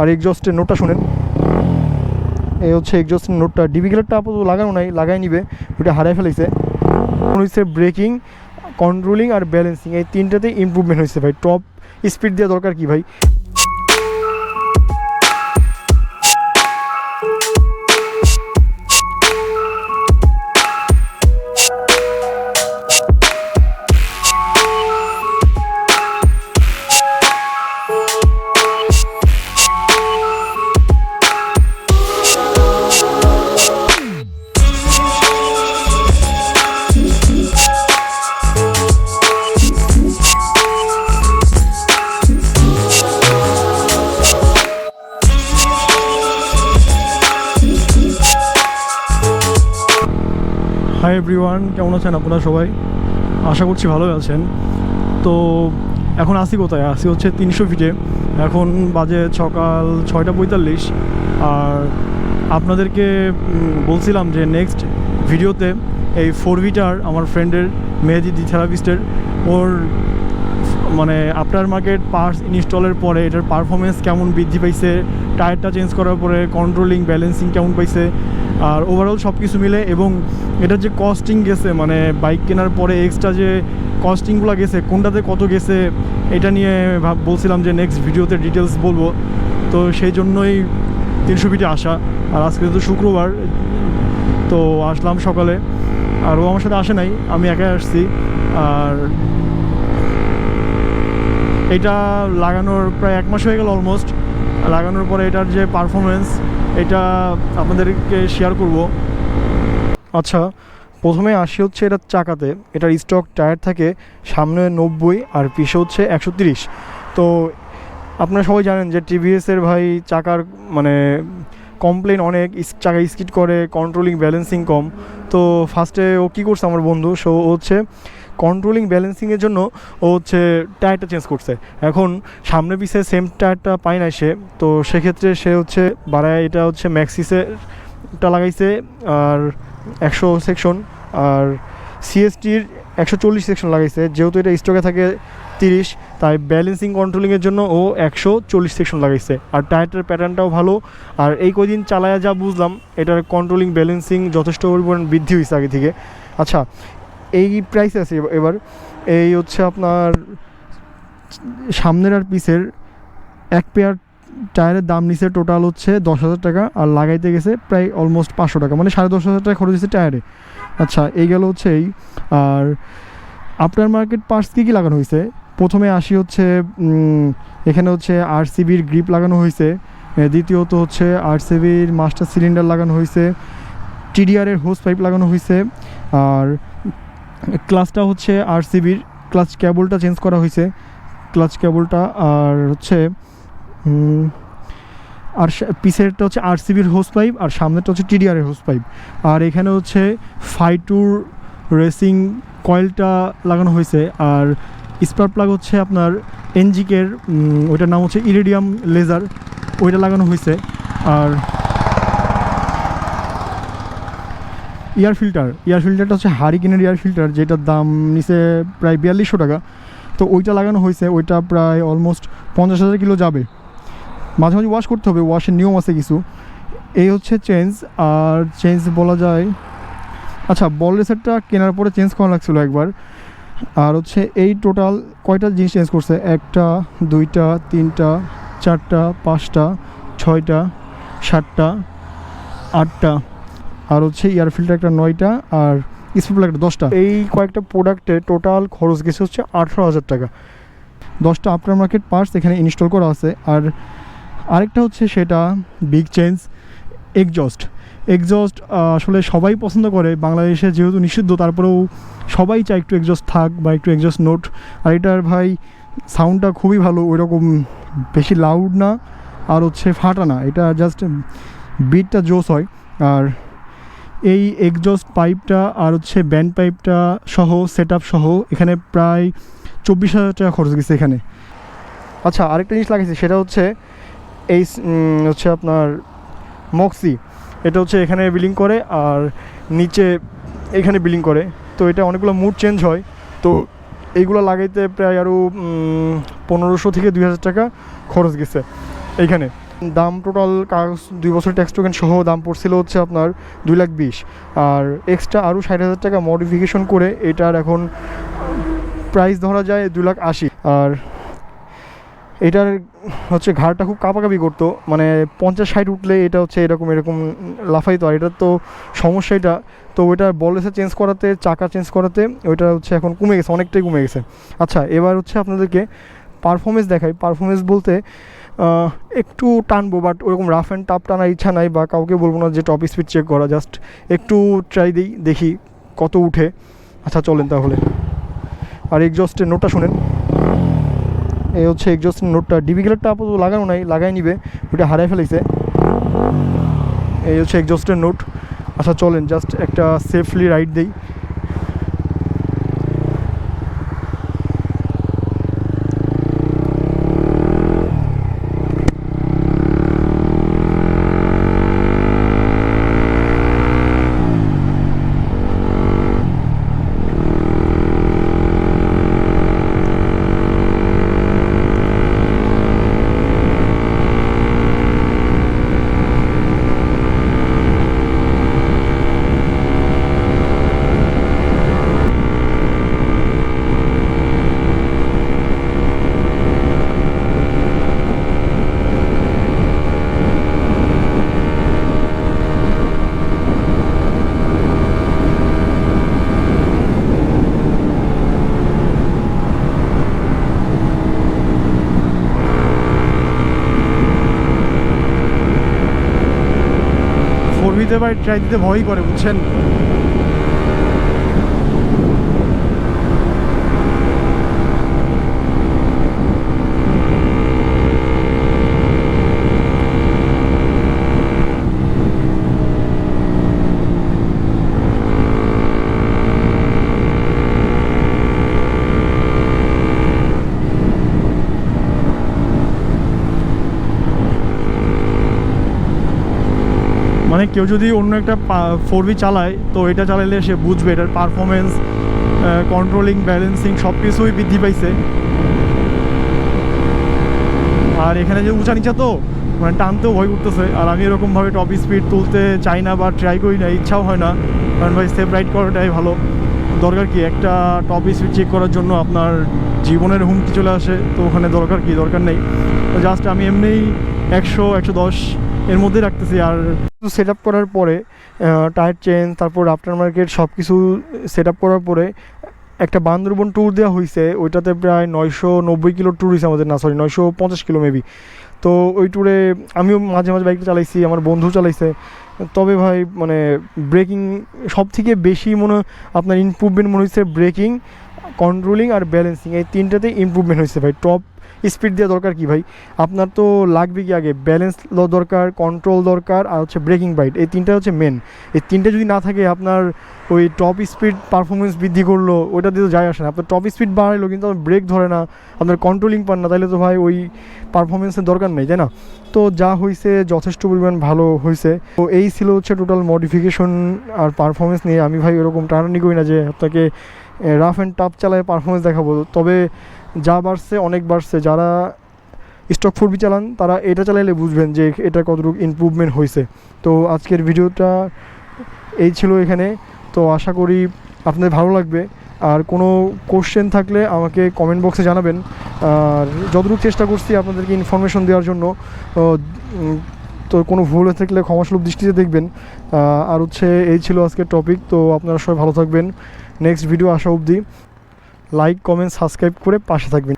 আর এক্সস্টের নোটটা শুনেন। এই হচ্ছে এক্সস্টের নোটটা ডিবি গিলারটা আপাতত লাগানো নাই লাগাই নিবে। ওটা হারাই ফেলেছে হচ্ছে ব্রেকিং কন্ট্রোলিং আর ব্যালেন্সিং এই তিনটাতেই ইম্প্রুভমেন্ট হয়েছে ভাই। টপ স্পিড দেওয়া দরকার কি ভাই? হাই এভরিওয়ান কেমন আছেন আপনারা সবাই? আশা করছি ভালোই আছেন। তো এখন আসি কোথায়? আসি হচ্ছে তিনশো ফিটে এখন বাজে সকাল ছয়টা পঁয়তাল্লিশ। আর আপনাদেরকে বলছিলাম যে নেক্সট ভিডিওতে এই ফোর ভিটার আমার ফ্রেন্ডের মেহেদি দি থেরাপিস্টের ওর মানে আফটার মার্কেট পার্টস ইনস্টলের পরে এটার পারফরমেন্স কেমন বৃদ্ধি পাইছে টায়ারটা চেঞ্জ করার পরে কন্ট্রোলিং ব্যালেন্সিং কেমন পাইছে আর ওভারঅল সব কিছু মিলে এবং এটার যে কস্টিং গেছে মানে বাইক কেনার পরে এক্সট্রা যে কস্টিংগুলো গেছে, কোনটাতে কত গেছে, এটা নিয়ে ভাব বলছিলাম যে নেক্সট ভিডিওতে ডিটেলস বলব। তো সেই জন্যই তিনশো ফিটে আসা। আর আজকে তো শুক্রবার, তো আসলাম সকালে। আর ও আমার সাথে আসে নাই, আমি একাই আসছি। আর এটা লাগানোর প্রায় এক মাস হয়ে গেল অলমোস্ট লাগানোর পরে এটার যে পারফরমেন্স এটা আপনাদেরকে শেয়ার করব। আচ্ছা প্রথমে আসি হচ্ছে এটার চাকাতে। এটার স্টক টায়ার থাকে সামনে নব্বই আর পিছে হচ্ছে একশো তিরিশ। তো আপনারা সবাই জানেন যে টিভিএসের ভাই চাকার মানে কমপ্লেন অনেক চাকা স্কিড করে কন্ট্রোলিং ব্যালেন্সিং কম। তো ফার্স্টে ও কী করছে আমার বন্ধু? সো হচ্ছে কন্ট্রোলিং ব্যালেন্সিংয়ের জন্য ও হচ্ছে টায়ারটা চেঞ্জ করছে। এখন সামনে পিছে সেম টায়ারটা পায় না সে, তো সেক্ষেত্রে সে হচ্ছে বাড়ায়, এটা হচ্ছে ম্যাক্সিসেরটা লাগাইছে, আর একশো সেকশন আর সিএসটির একশো চল্লিশ সেকশন লাগাইছে। যেহেতু এটা স্টকে থাকে তিরিশ, তাই ব্যালেন্সিং কন্ট্রোলিংয়ের জন্য ও একশো চল্লিশ সেকশন লাগাইছে। আর টায়ারটার প্যাটার্নটাও ভালো, আর এই কদিন চালায়া যা বুঝলাম, এটার কন্ট্রোলিং ব্যালেন্সিং যথেষ্ট পরিমাণ বৃদ্ধি হয়েছে আগে থেকে। আচ্ছা এই প্রাইস আছে এবার- এই হচ্ছে আপনার সামনের আর পিসের এক পেয়ার টায়ারের দাম নিছে টোটাল হচ্ছে দশ হাজার টাকা আর লাগাইতে গেছে প্রায় অলমোস্ট পাঁচশো টাকা মানে সাড়ে দশ হাজার টাকা খরচ হয়েছে টায়ারে আচ্ছা এই গেল হচ্ছে এই, আর আফটার মার্কেট পার্টস কী কী লাগানো হয়েছে? প্রথমে আসি হচ্ছে এখানে হচ্ছে আরসিবির গ্রিপ লাগানো হয়েছে দ্বিতীয়ত হচ্ছে আরসিবির মাস্টার সিলিন্ডার লাগানো হয়েছে টিডিআরের হোস পাইপ লাগানো হয়েছে, আর ক্লাচটা হচ্ছে আরসিবির ক্লাচ ক্যাবলটা চেঞ্জ করা হয়েছে। ক্লাচ ক্যাবলটা আর হচ্ছে আর পিছেরটা হচ্ছে আরসিবির হোস পাইপ আর সামনেরটা হচ্ছে টিডিআরের হোস পাইপ আর এখানে হচ্ছে ফাইটুর রেসিং কয়েলটা লাগানো হয়েছে। আর স্পার প্লাগ হচ্ছে আপনার এনজিকের ওইটার নাম হচ্ছে ইরিডিয়াম লেজার ওইটা লাগানো হয়েছে। আর এয়ার ফিল্টার। এয়ার ফিল্টারটা হচ্ছে হারিকেনের এয়ার ফিল্টার, যেটার দাম নিচে প্রায় বিয়াল্লিশশো টাকা। তো ওইটা লাগানো হয়েছে, ওইটা প্রায় অলমোস্ট পঞ্চাশ হাজার কিলো যাবে। মাঝে মাঝে ওয়াশ করতে হবে ওয়াশের নিয়ম আছে কিছু। এই হচ্ছে চেঞ্জ আর চেঞ্জ বলা যায় আচ্ছা বল রেসারটা কেনার পরে চেঞ্জ করা লাগছিল একবার। আর হচ্ছে এই টোটাল কয়টা জিনিস চেঞ্জ করছে? একটা, দুইটা, তিনটা, চারটা, পাঁচটা, ছয়টা, সাতটা, আটটা। আর হচ্ছে এয়ার ফিল্টার একটা নয়টা আর স্পিড একটা দশটা। এই কয়েকটা প্রোডাক্টে টোটাল খরচ গেছে হচ্ছে আঠেরো হাজার টাকা। দশটা আফটার মার্কেট পার্টস এখানে ইনস্টল করা আছে। আর আরেকটা হচ্ছে সেটা বিগ চেঞ্জ এগজস্ট এগজস্ট আসলে সবাই পছন্দ করে। বাংলাদেশে যেহেতু নিষিদ্ধ, তারপরেও সবাই চায় একটু এগজস্ট থাক বা একটু এগজস্ট নোট আর এটার ভাই সাউন্ডটা খুবই ভালো ওই রকম বেশি লাউড না, আর হচ্ছে ফাটা না। এটা জাস্ট বিটটা জোস হয়। আর এই এগজস্ট পাইপটা আর হচ্ছে ব্যান্ড পাইপটা সহ সেট সহ এখানে প্রায় চব্বিশ হাজার টাকা খরচ গেছে এখানে। আচ্ছা আরেকটা জিনিস লাগিয়েছে সেটা হচ্ছে এই হচ্ছে আপনার মক্সি এটা হচ্ছে এখানে বিলিং করে আর নিচে এখানে বিলিং করে। তো এটা অনেকগুলো মুড চেঞ্জ হয়। তো এইগুলো লাগাইতে প্রায় আরও পনেরোশো থেকে দুই হাজার টাকা খরচ গেছে এইখানে দাম টোটাল কাগজ দুই বছর ট্যাক্স টোকেন সহ দাম পড়ছিল হচ্ছে আপনার দুই লাখ বিশ। আর এক্সট্রা আরও ষাট হাজার টাকা মডিফিকেশন করে এটার এখন প্রাইস ধরা যায় দুই লাখ আশি। আর এটার হচ্ছে ঘাড়টা খুব কাঁপাকাপি করতো মানে পঞ্চাশ ষাট উঠলে এটা হচ্ছে এরকম এরকম লাফাইতো। আর এটার তো সমস্যা এটা। তো ওইটা বলেছে চেঞ্জ করাতে, চাকা চেঞ্জ করাতে ওইটা হচ্ছে এখন কমে গেছে, অনেকটাই কমে গেছে। আচ্ছা এবার হচ্ছে আপনাদেরকে পারফরমেন্স দেখাই। পারফরমেন্স বলতে একটু টানবো বাট ওরকম রাফ অ্যান্ড টাপ টানার ইচ্ছা নাই বা কাউকে বলব না যে টপ স্পিড চেক করা জাস্ট একটু ট্রাই দিই, দেখি কত উঠে। আচ্ছা চলেন তাহলে। আর এক্সস্টের নোটটা শুনেন। এই হচ্ছে এক্সস্টের নোটটা ডিবি গিলারটা আপাতত লাগানো নাই লাগাই নিবে, ওটা হারাই ফেলেছে। এই হচ্ছে এক্সস্টের নোট আচ্ছা চলেন জাস্ট একটা সেফলি রাইড দেই। ভিতে ভাই ট্রাই দিতে ভয়ই করে বুঝছেন? মানে কেউ যদি অন্য একটা ফোর বি চালায়, তো এটা চালাইলে সে বুঝবে এটার পারফরমেন্স কন্ট্রোলিং ব্যালেন্সিং সব কিছুই বৃদ্ধি পাইছে। আর এখানে যে উঁচা নিচা তো মানে টানতেও ভয় করতেছে। আর আমি এরকমভাবে টপ স্পিড তুলতে চাই না বা ট্রাই করি না, ইচ্ছাও হয় না। কারণ ভাই সেফ রাইড করাটাই ভালো। দরকার কি? একটা টপ স্পিড চেক করার জন্য আপনার জীবনের হুমকি চলে আসে, তো ওখানে দরকার কি? দরকার নেই। তো জাস্ট আমি এমনিই একশো একশো দশ এর মধ্যে রাখতেছি আর সেট আপ করার পরে টায়ার চেঞ্জ তারপর আফটার মার্কেট সব কিছু সেট আপ করার পরে, একটা বান্দরবন ট্যুর দেওয়া হয়েছে ওইটাতে প্রায় নয়শো নব্বই কিলো ট্যুর হয়েছে আমাদের না সরি নয়শো পঞ্চাশ কিলো মেবি তো ওই ট্যুরে আমিও মাঝে মাঝে বাইকটা চালাইছি, আমার বন্ধু চালাইছে। তবে ভাই মানে ব্রেকিং সব থেকে বেশি মনে আপনার ইমপ্রুভমেন্ট মনে হচ্ছে ব্রেকিং কন্ট্রোলিং আর ব্যালেন্সিং এই তিনটাতে ইমপ্রুভমেন্ট হয়েছে ভাই। টপ স্পিড দেওয়া দরকার কি ভাই? আপনার তো লাগবে কি আগে? ব্যালেন্স দরকার কন্ট্রোল দরকার আর হচ্ছে ব্রেকিং বাইট এই তিনটা হচ্ছে মেন এই তিনটে যদি না থাকে, আপনার ওই টপ স্পিড পারফরমেন্স বৃদ্ধি করল, ওটা দিয়ে তো যায় আসে না। আপনার টপ স্পিড বাড়াইলো, কিন্তু আপনার ব্রেক ধরে না, আপনার কন্ট্রোলিং পান না তাহলে তো ভাই ওই পারফরমেন্সের দরকার নেই, তাই না? তো যা হয়েছে যথেষ্ট পরিমাণ ভালো হয়েছে তো এই ছিল হচ্ছে টোটাল মডিফিকেশন আর পারফরমেন্স নিয়ে। আমি ভাই ওরকম টানানি করি না যে আপনাকে রাফ অ্যান্ড টাফ চালায় পারফরমেন্স দেখাবো। তবে যা বাড়ছে অনেক বাড়ছে। যারা স্টক ফোরবি চালান তারা এটা চালাইলে বুঝবেন যে এটা কতটুকু ইমপ্রুভমেন্ট হয়েছে তো আজকের ভিডিওটা এই ছিল এখানে। তো আশা করি আপনাদের ভালো লাগবে। আর কোনো কোশ্চেন থাকলে আমাকে কমেন্ট বক্সে জানাবেন। আর যতটুকু চেষ্টা করছি আপনাদেরকে ইনফরমেশন দেওয়ার জন্য তো, কোনো ভুল হয়ে থাকলে ক্ষমাসুলভ দৃষ্টিতে দেখবেন। আর হচ্ছে এই ছিল আজকের টপিক তো আপনারা সবাই ভালো থাকবেন। নেক্সট ভিডিও আসা অবধি লাইক কমেন্ট সাবস্ক্রাইব করে পাশে থাকবেন।